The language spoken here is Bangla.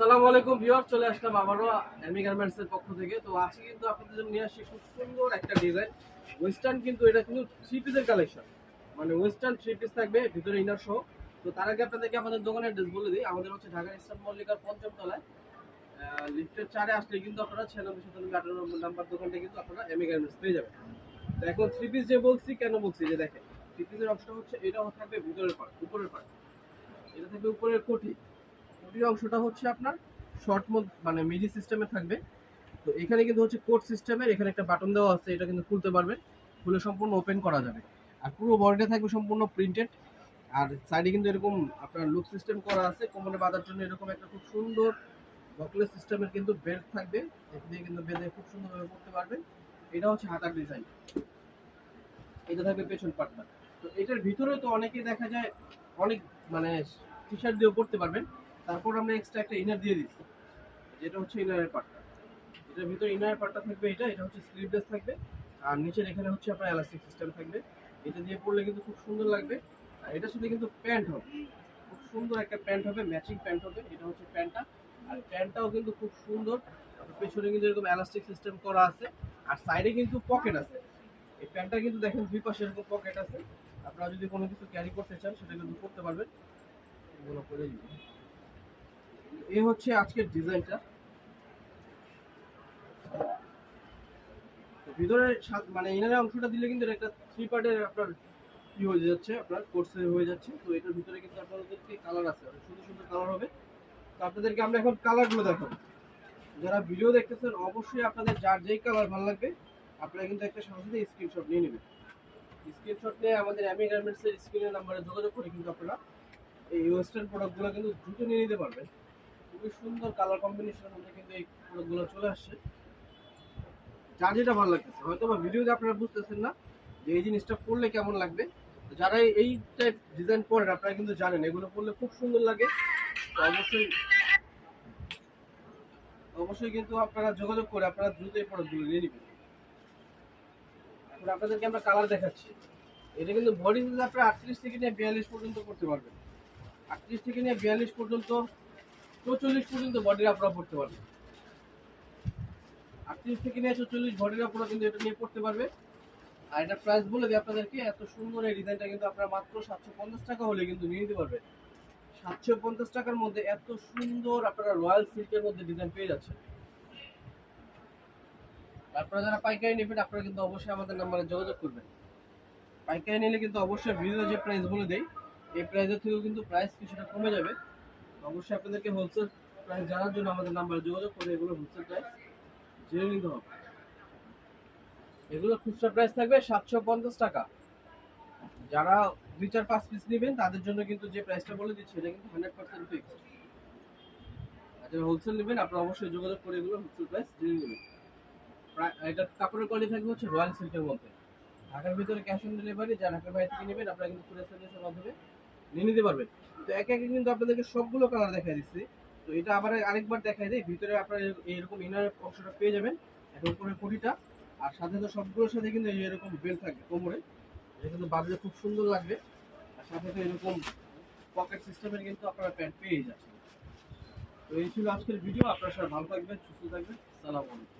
আসসালামু আলাইকুম ভিউয়ার চলে আসলাম আবারও এমি গার্মেন্টস এর পক্ষ থেকে। তো আজকে কিন্তু আপনাদের জন্য নিয়ে আসছি খুব সুন্দর একটা ডিজাইন ওয়েস্টার্ন কিন্তু এটা কিন্তু থ্রি পিসের কালেকশন মানে ওয়েস্টার্ন থ্রি পিস থাকবে, ভিতরে ইনার সহ। তো তার আগে আপনাদেরকে আমাদের দোকানের অ্যাড্রেস বলে দিই। আমাদের হচ্ছে ঢাকা ইসলাম মল্লিকার পঞ্চম তলায়। লিফটের চারে আসলে কিন্তু আপনারা ছিয়ানব্বই সাতানব্বই আটানব্বই নম্বর দোকানটা কিন্তু আপনারা এমি গার্মেন্টস পেয়ে যাবেন। তো এখন থ্রি পিস যে বলছি, কেন বলছি? যে দেখেন থ্রি পিসের অংশটা হচ্ছে, এটা থাকবে ভিতরের পার্ট উপরের পার্ট এটা থাকবে উপরের কোটি কোটির অংশটা হচ্ছে আপনার শর্ট মোড মানে মিডি সিস্টেমে থাকবে। তো এখানে কিন্তু হচ্ছে কোড সিস্টেমের এখানে একটা বাটন দেওয়া আছে, এটা কিন্তু খুলতে পারবেন। খুলে সম্পূর্ণ ওপেন করা যাবে। আর পুরো বডিটা থাকবে সম্পূর্ণ প্রিন্টেড আর সাইডে কিন্তু এরকম আপনার লুক সিস্টেম করা আছে। কোমরে বাঁধার জন্য এরকম একটা খুব সুন্দর বকলেস সিস্টেমের কিন্তু বেল্ট থাকবে। এটা দিয়ে কিন্তু বেঁধে খুব সুন্দরভাবে করতে পারবেন। এটা হচ্ছে হাতার ডিজাইন এটা থাকবে পেছন পাটটা। তো এটার ভিতরে তো অনেকে দেখা যায় অনেক মানে টি শার্ট দিয়েও পড়তে পারবেন। তারপর আমরা এক্সট্রা একটা ইনার দিয়ে দিচ্ছি। যেটা হচ্ছে ইনারের পার্টটা এটার ভিতরে ইনারের পার্টটা থাকবে এটা এটা হচ্ছে স্লিভলেস থাকবে। আর নিচের এখানে হচ্ছে আপনার এলাস্টিক সিস্টেম থাকবে। এটা দিয়ে পরলে কিন্তু খুব সুন্দর লাগবে। আর এটার সাথে কিন্তু প্যান্ট হবে। খুব সুন্দর একটা প্যান্ট হবে ম্যাচিং প্যান্ট হবে। এটা হচ্ছে প্যান্টটা আর প্যান্টটাও কিন্তু খুব সুন্দর। পেছনে কিন্তু এরকম এলাস্টিক সিস্টেম করা আছে। আর সাইডে কিন্তু পকেট আছে। এই প্যান্টটা কিন্তু দেখেন দুই পাশে এরকম পকেট আছে। আপনারা যদি কোনো কিছু ক্যারি করতে চান, সেটা কিন্তু করতে পারবেন। এগুলো করে দিবেন। এই হচ্ছে আজকের ডিজাইনটা। ভিতরে মানে ইনারের অংশটা দিলে কিন্তু একটা থ্রি পার্টের আপনার হয়ে যাচ্ছে, আপনার কোর্সে হয়ে যাচ্ছে। তো এটার ভিতরে কিন্তু আপনাদেরকে কালার আছে সুন্দর সুন্দর কালার হবে। তো আপনাদেরকে আমরা এখন কালারগুলো দেখাবো। যারা ভিডিও দেখতেছেন, অবশ্যই আপনাদের যার যেই কালার ভালো লাগবে, আপনারা কিন্তু একটা সাথে সাথে স্ক্রিনশট নিয়ে নেবেন। স্ক্রিনশট নিয়ে আমাদের অ্যামি গার্মেন্টসের স্ক্রিনের নাম্বারে যোগাযোগ করে কিন্তু আপনারা এই ওয়েস্টার্ন প্রোডাক্টগুলো কিন্তু দ্রুত নিয়ে নিতে পারবেন। খুবই সুন্দর কালার কম্বিনেশনের মধ্যে কিন্তু এই প্রোডাক্টগুলো চলে আসছে। যার যেটা ভালো লাগতেছে। হয়তো বা ভিডিওতে আপনারা বুঝতেছেন না যে এই জিনিসটা পরলে কেমন লাগবে। যারা এই টাইপ ডিজাইন করেন আপনারা কিন্তু জানেন এগুলো পরলে খুব সুন্দর লাগে। তো অবশ্যই অবশ্যই কিন্তু আপনারা যোগাযোগ করে আপনারা দ্রুত এই প্রোডাক্টগুলো নিয়ে নেবেন। আপনাদেরকে আমরা কালার দেখাচ্ছি। এটা কিন্তু বডি সাইজ আপনারা আটত্রিশ থেকে নিয়ে বিয়াল্লিশ পর্যন্ত করতে পারবেন। আটত্রিশ থেকে নিয়ে বিয়াল্লিশ পর্যন্ত চৌচল্লিশ পর্যন্ত বডির আপনারা পড়তে পারবেন আটত্রিশ থেকে নিয়ে চৌচল্লিশ বডির আপনারা কিন্তু এটা নিয়ে পড়তে পারবে। আর এটা প্রাইস বলে দিই আপনাদেরকে, এত সুন্দর এই ডিজাইনটা কিন্তু আপনারা মাত্র সাতশো পঞ্চাশ টাকা হলে কিন্তু নিয়ে নিতে পারবেন। সাতশো পঞ্চাশ টাকার মধ্যে এত সুন্দর আপনারা রয়্যাল সিল্কের মধ্যে ডিজাইন পেয়ে যাচ্ছেন। আপনারা যারা পাইকারি নেবেন, আপনারা কিন্তু অবশ্যই আমাদের নাম্বারে যোগাযোগ করবেন। পাইকারি নিলে কিন্তু অবশ্যই ভিডিও যে প্রাইস বলে দেই, এই প্রাইসের থেকেও কিন্তু প্রাইস কিছুটা কমে যাবে। অবশ্যই আপনাদেরকে হোলসেল প্রাইস জানার জন্য আমাদের নাম্বারে যোগাযোগ করে এগুলো হোলসেল প্রাইস জেনে নিতে হবে। এগুলো খুচরা প্রাইস থাকবে সাতশো পঞ্চাশ টাকা। যারা দুই চার পাঁচ পিস নেবেন, তাদের জন্য কিন্তু যে প্রাইসটা বলে দিচ্ছি এটা কিন্তু হান্ড্রেড পার্সেন্ট ফিক্সড যারা হোলসেল নেবেন, আপনারা অবশ্যই যোগাযোগ করে এগুলো হোলসেল প্রাইস জেনে নেবেন। এটা কাপড়ের কোয়ালিটি থাকবে হচ্ছে রয়্যাল সিল্কের মধ্যে। ঢাকার ভিতরে ক্যাশ অন ডেলিভারি যারা ঢাকার বাইরে থেকে নেবেন, আপনারা কিন্তু কুরিয়ার সার্ভিসের মাধ্যমে নিয়ে নিতে পারবেন। তো একে একে কিন্তু আপনাদেরকে সবগুলো কালার দেখা দিচ্ছি। তো এটা আবার আরেকবার দেখাই দেয় ভিতরে আপনারা এরকম- ইনার অংশটা পেয়ে যাবেন এখন উপরে কুড়িটা আর সাথে তো সবগুলোর সাথে কিন্তু এরকম বেল থাকবে কোমরে, এটা কিন্তু বাজলে খুব সুন্দর লাগবে। আর সাথে তো এরকম পকেট সিস্টেমের কিন্তু আপনারা প্যান্ট পেয়ে যাচ্ছেন। তো এই ছিল আজকের ভিডিও আপনারা সবাই ভালো থাকবেন, সুস্থ থাকবেন, সালাম আলাইকুম।